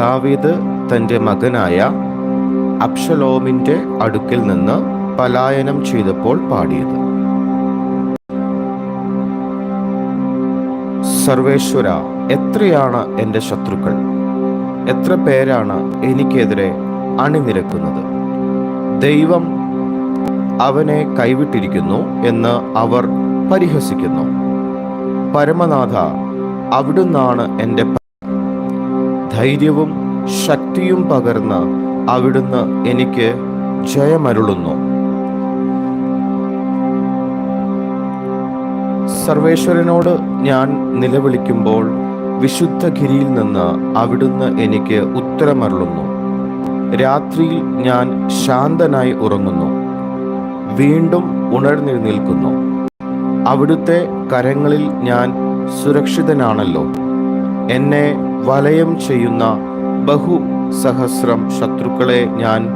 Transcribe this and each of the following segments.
ദാവീദ് തന്റെ മകനായ അബ്ഷലോമിന്റെ അടുക്കിൽ നിന്ന് പലായനം ചെയ്തപ്പോൾ പാടിയത്. സർവേശ്വര എത്രയാണ് എന്റെ ശത്രുക്കൾ? എത്ര പേരാണ് എനിക്കെതിരെ അണിനിരക്കുന്നത്? ദൈവം അവനെ കൈവിട്ടിരിക്കുന്നു എന്ന് അവർ പരിഹസിക്കുന്നു. പരമനാഥ അവിടുന്നാണ് എന്റെ ധൈര്യവും ശക്തിയും പകർന്ന് അവിടുന്ന് എനിക്ക് ജയമരുളുന്നു. സർവേശ്വരനോട് ഞാൻ നിലവിളിക്കുമ്പോൾ വിശുദ്ധ ഗിരിയിൽ നിന്ന് അവിടുന്ന് എനിക്ക് ഉത്തരമരുളുന്നു. രാത്രിയിൽ ഞാൻ ശാന്തനായി ഉറങ്ങുന്നു. വീണ്ടും ഉണർന്നെഴുന്നേൽക്കുന്നു. അവിടുത്തെ കരങ്ങളിൽ ഞാൻ സുരക്ഷിതനാണല്ലോ. എന്നെ വലയം ചെയ്യുന്ന ബഹു സഹസ്രം ശത്രുക്കളെ ഞാൻ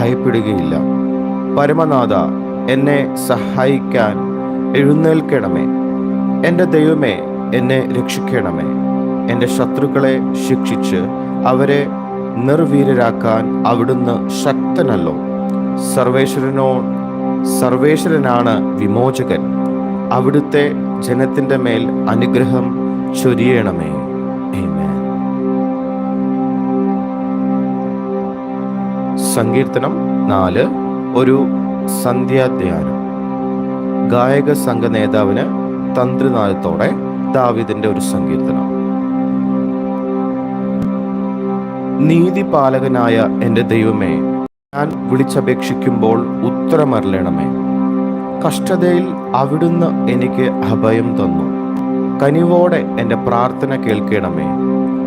ഭയപ്പെടുകയില്ല. പരമനാഥ എന്നെ സഹായിക്കാൻ എഴുന്നേൽക്കണമേ. എന്റെ ദൈവമേ എന്നെ രക്ഷിക്കണമേ. എന്റെ ശത്രുക്കളെ ശിക്ഷിച്ച് അവരെ നിർവീരരാക്കാൻ അവിടുന്ന് ശക്തനല്ലോ. സർവേശ്വരനോ സർവേശ്വരനാണ് വിമോചകൻ. അവിടുത്തെ ജനത്തിന്റെ മേൽ അനുഗ്രഹം ചൊരിയണമേ. സങ്കീർത്തനം നാല് ഒരു സന്ധ്യാധ്യാനം. ഗായക സംഘ നേതാവിന് തന്ത്രിനാഥത്തോടെ ദാവിദിന്റെ ഒരു സങ്കീർത്തനം. നീതിപാലകനായ എന്റെ ദൈവമേ ഞാൻ വിളിച്ചപേക്ഷിക്കുമ്പോൾ ഉത്തരമരളണമേ. കഷ്ടതയിൽ അവിടുന്ന് എനിക്ക് അഭയം തന്നു. കനിവോടെ എന്റെ പ്രാർത്ഥന കേൾക്കണമേ.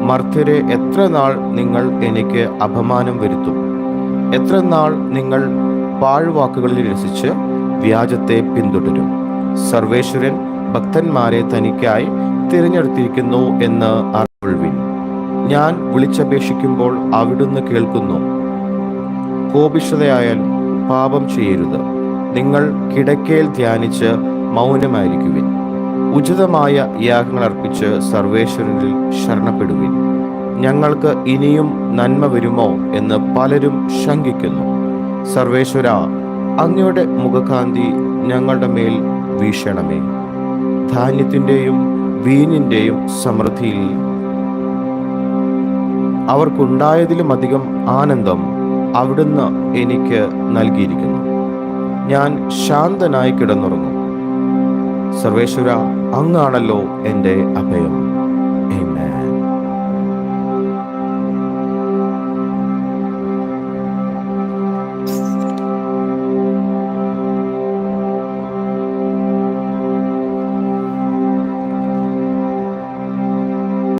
മർത്യരെ എത്ര നാൾ നിങ്ങൾ എനിക്ക് അപമാനം വരുത്തും? എത്ര നാൾ നിങ്ങൾ പാഴ്വാക്കുകളിൽ രസിച്ച് വ്യാജത്തെ പിന്തുടരും? സർവേശ്വരൻ ഭക്തന്മാരെ തനിക്കായി തിരഞ്ഞെടുത്തിരിക്കുന്നു എന്ന് അറിവിൻ ഞാൻ വിളിച്ചപേക്ഷിക്കുമ്പോൾ അവിടുന്ന് കേൾക്കുന്നു. കോപിഷ്ഠതയായാൽ പാപം ചെയ്യരുത്. നിങ്ങൾ കിടക്കയിൽ ധ്യാനിച്ച് മൗനമായിരിക്കുവിൻ. ഉചിതമായ യാഗങ്ങൾ അർപ്പിച്ച് സർവേശ്വരനിൽ ശരണപ്പെടുവിൻ. ഞങ്ങൾക്ക് ഇനിയും നന്മ വരുമോ എന്ന് പലരും ശങ്കിക്കുന്നു. സർവേശ്വര അങ്ങയുടെ മുഖകാന്തി ഞങ്ങളുടെ മേൽ വീശണമേ. ധാന്യത്തിന്റെയും വീഞ്ഞിന്റെയും സമൃദ്ധിയിൽ അവർക്കുണ്ടായതിലും അധികം ആനന്ദം അവിടുന്ന് എനിക്ക് നൽകിയിരിക്കുന്നു. ഞാൻ ശാന്തനായി കിടന്നുറങ്ങും. സർവേശ്വര അങ്ങാണല്ലോ എന്റെ അഭയം.